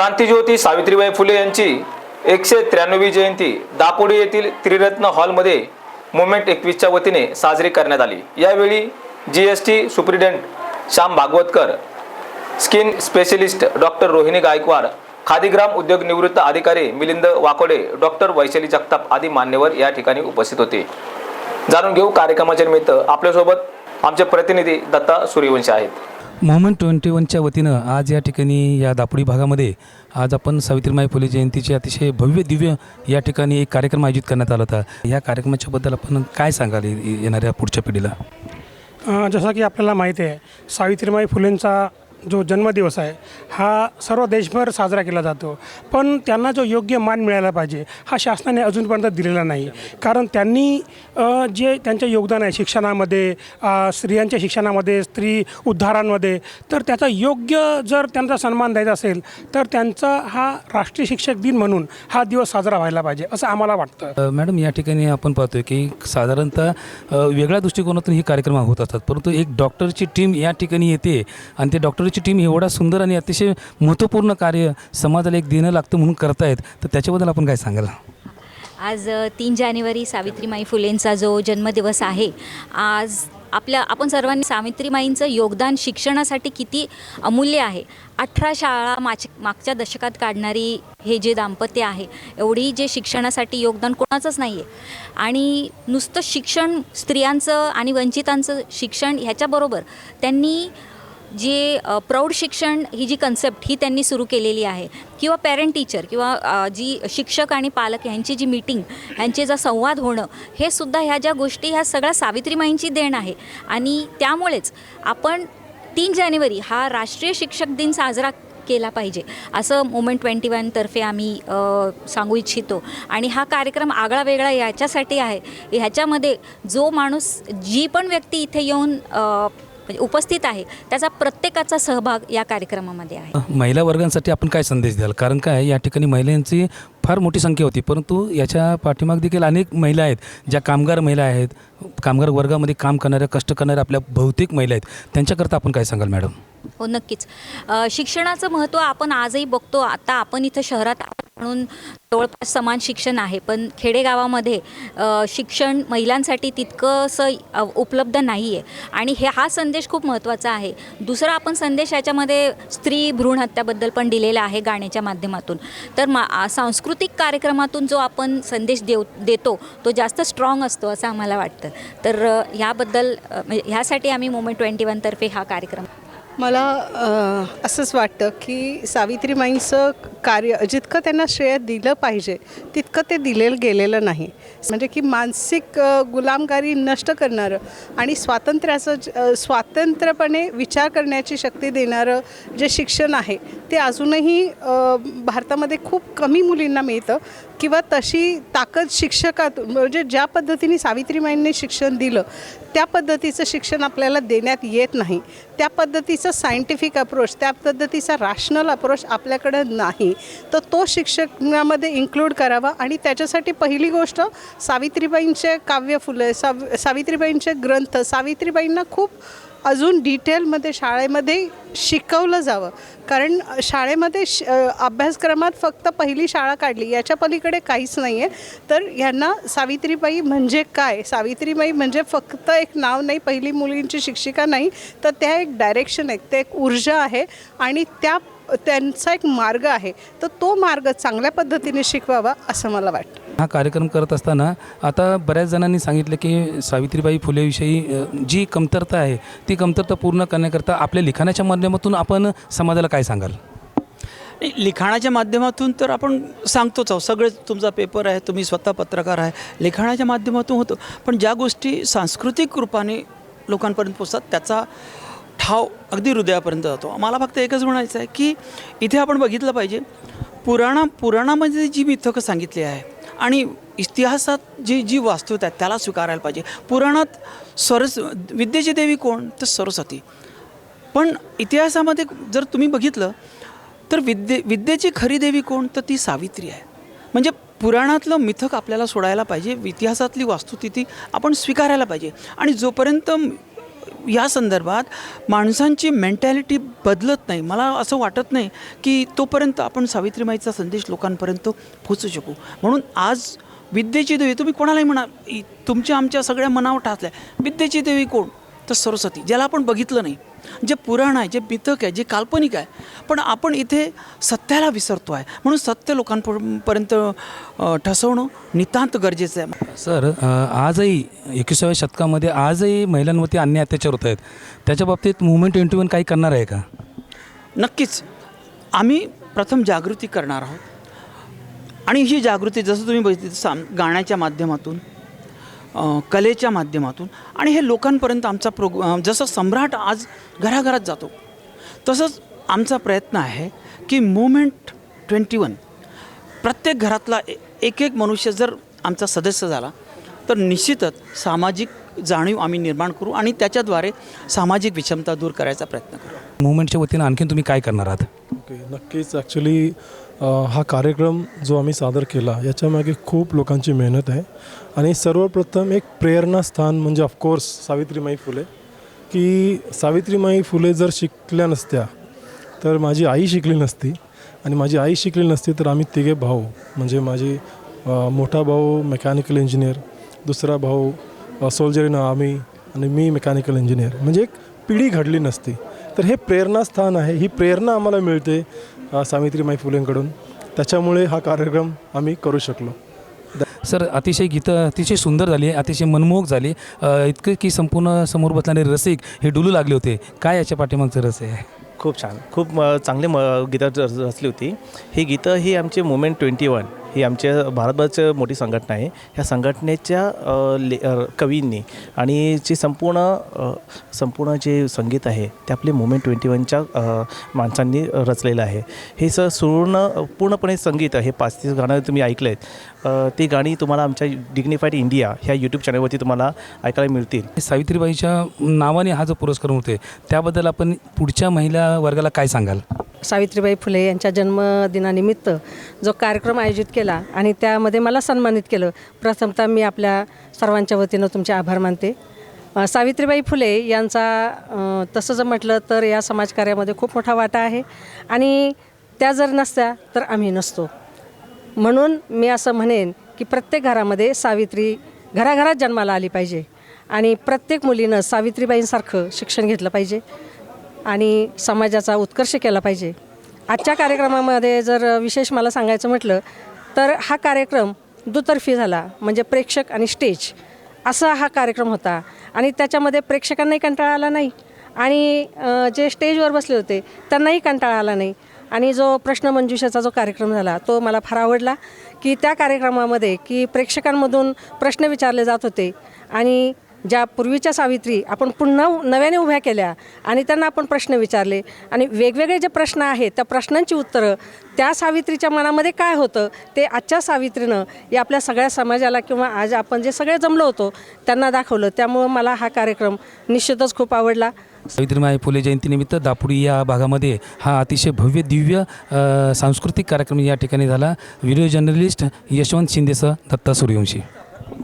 क्रांतीज्योती सावित्रीबाई फुले यांची एकशे त्र्याण्णवी जयंती दापोडी येथील त्रिरत्न हॉलमध्ये मुवमेंट एकवीसच्या वतीने साजरी करण्यात आली. यावेळी G S T superintendent Shyam Bhagwatkar skin specialist doctor Rohini Gaikwad खादीग्राम उद्योग निवृत्त अधिकारी मिलिंद वाकोडे डॉक्टर वैशाली जगताप आदी मान्यवर या ठिकाणी उपस्थित होते. जाणून घेऊ कार्यक्रमाच्या निमित्त आपल्यासोबत आमचे प्रतिनिधी दत्ता सूर्यवंशी आहेत. मोहमेंट ट्वेंटी वनच्या वतीनं आज या ठिकाणी या दापोडी भागामध्ये आज आपण सावित्रीमाई फुले जयंतीचे अतिशय भव्य दिव्य या ठिकाणी एक कार्यक्रम आयोजित करण्यात आला होता. या कार्यक्रमाच्याबद्दल आपण काय सांगाल येणाऱ्या पुढच्या पिढीला? जसं की आपल्याला माहिती आहे सावित्रीमाई फुलेंचा जो जन्मदिवस आहे हा सर्व देशभर साजरा केला जातो. पण त्यांना जो योग्य मान मिळायला पाहिजे हा शासनाने अजूनपर्यंत दिलेला नाही. कारण त्यांनी जे त्यांचे योगदान आहे शिक्षणामध्ये स्त्रियांच्या शिक्षणामध्ये स्त्री उद्धारांमध्ये तर त्याचा योग्य जर त्यांचा सन्मान द्यायचा असेल तर त्यांचा हा राष्ट्रीय शिक्षक दिन म्हणून हा दिवस साजरा व्हायला पाहिजे असं आम्हाला वाटतं. मॅडम या ठिकाणी आपण पाहतोय की साधारणतः वेगळ्या दृष्टिकोनातून ही कार्यक्रम होत असतात. परंतु एक डॉक्टरची टीम या ठिकाणी येते आणि ते डॉक्टरची टीम एवढा सुंदर आणि अतिशय महत्त्वपूर्ण कार्य समाजाला एक देणं लागतं म्हणून करतायत. तर त्याच्याबद्दल आपण काय सांगाल? आज तीन जानेवारी सावित्रीमाई फुलेंचा जो जन्मदिवस आहे आज आपल्या आपण सर्वांनी सावित्रीमाईंचं योगदान शिक्षणासाठी किती अमूल्य आहे. अठरा शाळा माच मागच्या दशकात काढणारी हे जे दाम्पत्य आहे एवढी जे शिक्षणासाठी योगदान कोणाचंच नाही आहे आणि नुसतं शिक्षण स्त्रियांचं आणि वंचितांचं शिक्षण ह्याच्याबरोबर त्यांनी जे प्रौढ शिक्षण ही जी कन्सेप्ट ही त्यांनी सुरू केलेली आहे किंवा पॅरेंट टीचर किंवा जी शिक्षक आणि पालक यांची जी मीटिंग ह्यांचे जा संवाद होणं हे सुद्धा ह्या ज्या गोष्टी ह्या सगळ्या सावित्रीमाईंची देण आहे. आणि त्यामुळेच आपण तीन जानेवारी हा राष्ट्रीय शिक्षक दिन साजरा केला पाहिजे. असं मोमेंट ट्वेंटी वनतर्फे आम्ही सांगू इच्छितो. आणि हा कार्यक्रम आगळा वेगळा याच्यासाठी आहे. ह्याच्यामध्ये जो माणूस जी पण व्यक्ती इथे येऊन म्हणजे उपस्थित आहे त्याचा प्रत्येकाचा सहभाग या कार्यक्रमामध्ये आहे. महिला वर्गांसाठी आपण काय संदेश द्याल? कारण काय या ठिकाणी महिलांची फार मोठी संख्या होती परंतु याच्या पाठीमाग देखील अनेक महिला आहेत ज्या कामगार महिला आहेत. कामगार वर्गामध्ये काम करणाऱ्या कष्ट करणाऱ्या आपल्या बहुतेक महिला आहेत. त्यांच्याकरता आपण काय सांगाल मॅडम? हो नक्कीच. शिक्षणाचं महत्त्व आपण आजही बघतो. आता आपण इथं शहरात म्हणून जवळपास समान शिक्षण आहे. पण खेडेगावामध्ये शिक्षण महिलांसाठी तितकंसं उपलब्ध नाही आहे आणि हे हा संदेश खूप महत्त्वाचा आहे. दुसरा आपण संदेश याच्यामध्ये स्त्री भ्रूण हत्याबद्दल पण दिलेला आहे गाण्याच्या माध्यमातून. तर मा सांस्कृतिक कार्यक्रमातून जो आपण संदेश देव देतो तो जास्त स्ट्रॉंग असतो असं आम्हाला वाटतं. तर ह्याबद्दल म्हणजे ह्यासाठी आम्ही मोमेंट ट्वेंटी वनतर्फे हा कार्यक्रम मला असंच वाटतं की सावित्रीमाईंचं कार्य जितकं त्यांना श्रेय दिलं पाहिजे तितकं ते दिलेलं गेलेलं नाही. म्हणजे की मानसिक गुलामगारी नष्ट करणारं आणि स्वातंत्र्याचं ज- स्वातंत्र्यपणे विचार करण्याची शक्ती देणारं जे शिक्षण आहे ते अजूनही भारतामध्ये खूप कमी मुलींना मिळतं किंवा तशी ताकद शिक्षकातून म्हणजे ज्या पद्धतीने सावित्रीमाईंनी शिक्षण दिलं त्या पद्धतीचं शिक्षण आपल्याला देण्यात येत नाही. त्या पद्धतीचा सायंटिफिक अप्रोच त्या पद्धतीचा रॅशनल अप्रोच आपल्याकडं नाही. तर तो शिक्षणामध्ये इन्क्लूड करावा आणि त्याच्यासाठी पहिली गोष्ट सावित्रीबाईंचे काव्य फुलं साव सावित्रीबाईंचे ग्रंथ सावित्रीबाईंना खूप अजून डिटेलमध्ये शाळेमध्ये शिकवलं जावं. कारण शाळेमध्ये श अभ्यासक्रमात फक्त पहिली शाळा काढली याच्या पलीकडे काहीच नाही आहे तर ह्यांना सावित्रीबाई म्हणजे काय? सावित्रीबाई म्हणजे फक्त एक नाव नाही पहिली मुलींची शिक्षिका नाही तर त्या एक डायरेक्शन आहेत ते एक ऊर्जा आहे आणि त्या त्यांचा एक मार्ग आहे. तर तो मार्ग चांगल्या पद्धतीने शिकवावा असं मला वाटतं. हा कार्यक्रम करत असताना आता बऱ्याच जणांनी सांगितलं की सावित्रीबाई फुलेविषयी जी कमतरता आहे ती कमतरता पूर्ण करण्याकरता आपल्या लिखाणाच्या माध्यमातून आपण समाजाला काय सांगाल? लिखाणाच्या माध्यमातून तर आपण सांगतोच आहोत. सगळेच तुमचा पेपर आहे तुम्ही स्वतः पत्रकार आहे. लिखाणाच्या माध्यमातून होतो. पण ज्या गोष्टी सांस्कृतिक रूपाने लोकांपर्यंत पोचतात त्याचा ठाव अगदी हृदयापर्यंत जातो. मला फक्त एकच म्हणायचं आहे की इथे आपण बघितलं पाहिजे पुराणा पुराणामध्ये जी मिथकं सांगितली आहे आणि इतिहासात जी जी वास्तवता आहे त्याला स्वीकारायला पाहिजे. पुराणात सरस विद्येची देवी कोण? तर सरस्वती. पण इतिहासामध्ये जर तुम्ही बघितलं तर विद्ये विद्येची खरी देवी कोण? तर ती सावित्री आहे. म्हणजे पुराणातलं मिथक आपल्याला सोडायला पाहिजे इतिहासातली वास्तुस्थिती आपण स्वीकारायला पाहिजे. आणि जोपर्यंत या संदर्भात माणसांची मेंटॅलिटी बदलत नाही. मला असं वाटत नाही की तोपर्यंत आपण सावित्रीमाईचा संदेश लोकांपर्यंत पोचू शकू. म्हणून आज विद्येची देवी तुम्ही कोणालाही म्हणा तुमच्या आमच्या सगळ्या मनावर ठासल्या विद्येची देवी कोण? तर सरस्वती ज्याला आपण बघितलं नाही. जे पुराण आहे जे बितक आहे जे काल्पनिक आहे पण आपण इथे सत्याला विसरतो आहे. म्हणून सत्य लोकांपर्यंत ठसवणं नितांत गरजेचं आहे. सर आजही एकविसाव्या शतकामध्ये आजही महिलांवरती अन्याय अत्याचार होत आहेत. त्याच्या बाबतीत मुवमेंट ट्वेंटी वन काही करणार आहे का? नक्कीच. आम्ही प्रथम जागृती करणार आहोत. आणि ही जागृती जसं तुम्ही बघितली साम गाण्याच्या माध्यमातून. कलेच्या माध्यमातून. आणि हे लोकांपर्यंत आमचा प्रोग जसं सम्राट आज घराघरात जातो तसंच आमचा प्रयत्न आहे की मुवमेंट ट्वेंटी वन प्रत्येक घरातला ए- एक एक मनुष्य जर आमचा सदस्य झाला तर निश्चितच सामाजिक जाणीव आम्ही निर्माण करू आणि त्याच्याद्वारे सामाजिक विषमता दूर करायचा प्रयत्न करू. मुवमेंटच्या वतीनं आणखीन तुम्ही काय करणार आहात? ओके नक्कीच. ॲक्च्युली हा कार्यक्रम जो आम्ही सादर केला याच्यामागे खूप लोकांची मेहनत आहे. आणि सर्वप्रथम एक प्रेरणास्थान म्हणजे ऑफकोर्स सावित्रीमाई फुले. की सावित्रीमाई फुले जर शिकल्या नसत्या तर माझी आई शिकली नसती. आणि माझी आई शिकली नसती तर आम्ही तिघे भाऊ म्हणजे माझी मोठा भाऊ मेकॅनिकल इंजिनियर दुसरा भाऊ सोल्जर इन आर्मी आणि मी मेकॅनिकल इंजिनियर म्हणजे एक पिढी घडली नसती. तर हे प्रेरणास्थान आहे. ही प्रेरणा आम्हाला मिळते सावित्रीमाई फुलेंकडून. त्याच्यामुळे हा कार्यक्रम आम्ही करू शकलो. सर अतिशय गीतं अतिशय सुंदर झाली अतिशय मनमोहक झाली. इतकं की संपूर्ण समोर बसणारे रसिक हे डुलू लागले होते. काय याच्या पाठीमागचं रस आहे? खूप छान. खूप म चांगले म गीतं रच- रचली होती. ही गीतं ही आमची मुवमेंट ट्वेंटी वन. ही आमच्या भारतभरचं मोठी संघटना आहे. ह्या संघटनेच्या ले कवींनी आणि जे संपूर्ण संपूर्ण जे संगीत आहे ते आपले मुवमेंट ट्वेंटी वनच्या माणसांनी रचलेलं आहे. हे स पूर्ण पूर्णपणे संगीत हे पाच तीस गाणं तुम्ही ऐकलं आहेत ती गाणी तुम्हाला आमच्या डिग्निफाईड इंडिया ह्या यूट्यूब चॅनलवरती तुम्हाला ऐकायला मिळतील. सावित्रीबाईच्या नावाने हा जो पुरस्कार होते त्याबद्दल आपण पुढच्या महिला वर्गाला काय सांगाल? सावित्रीबाई फुले यांच्या जन्मदिनानिमित्त जो कार्यक्रम आयोजित केला केला आणि त्यामध्ये मला सन्मानित केलं. प्रथमतः मी आपल्या सर्वांच्या वतीनं तुमचे आभार मानते. सावित्रीबाई फुले यांचा तसं जर म्हटलं तर या समाजकार्यामध्ये खूप मोठा वाटा आहे आणि त्या जर नसत्या तर आम्ही नसतो. म्हणून मी असं म्हणेन की प्रत्येक घरामध्ये सावित्री घराघरात जन्माला आली पाहिजे आणि प्रत्येक मुलीनं सावित्रीबाईंसारखं शिक्षण घेतलं पाहिजे आणि समाजाचा उत्कर्ष केला पाहिजे. आजच्या कार्यक्रमामध्ये जर विशेष मला सांगायचं म्हटलं तर हा कार्यक्रम दुतर्फी झाला म्हणजे प्रेक्षक आणि स्टेज. असा हा कार्यक्रम होता. आणि त्याच्यामध्ये प्रेक्षकांनाही कंटाळा आला नाही. आणि जे स्टेजवर बसले होते त्यांनाही कंटाळा आला नाही. आणि जो प्रश्नमंजुषाचा जो कार्यक्रम झाला तो मला फार आवडला की त्या कार्यक्रमामध्ये की प्रेक्षकांमधून प्रश्न विचारले जात होते. आणि ज्या पूर्वीच्या सावित्री आपण पुन्हा नव्याने उभ्या केल्या आणि त्यांना आपण प्रश्न विचारले आणि वेगवेगळे जे प्रश्न आहेत त्या प्रश्नांची उत्तरं त्या सावित्रीच्या मनामध्ये काय होतं ते आजच्या सावित्रीनं या आपल्या सगळ्या समाजाला किंवा आज आपण जे सगळे जमलो होतो त्यांना दाखवलं. त्यामुळं मला हा कार्यक्रम निश्चितच खूप आवडला. सावित्रीमाई फुले जयंतीनिमित्त दापुडी या भागामध्ये हा अतिशय भव्य दिव्य सांस्कृतिक कार्यक्रम या ठिकाणी झाला. व्हिडिओ जर्नलिस्ट यशवंत शिंदेसह दत्ता सूर्यवंशी.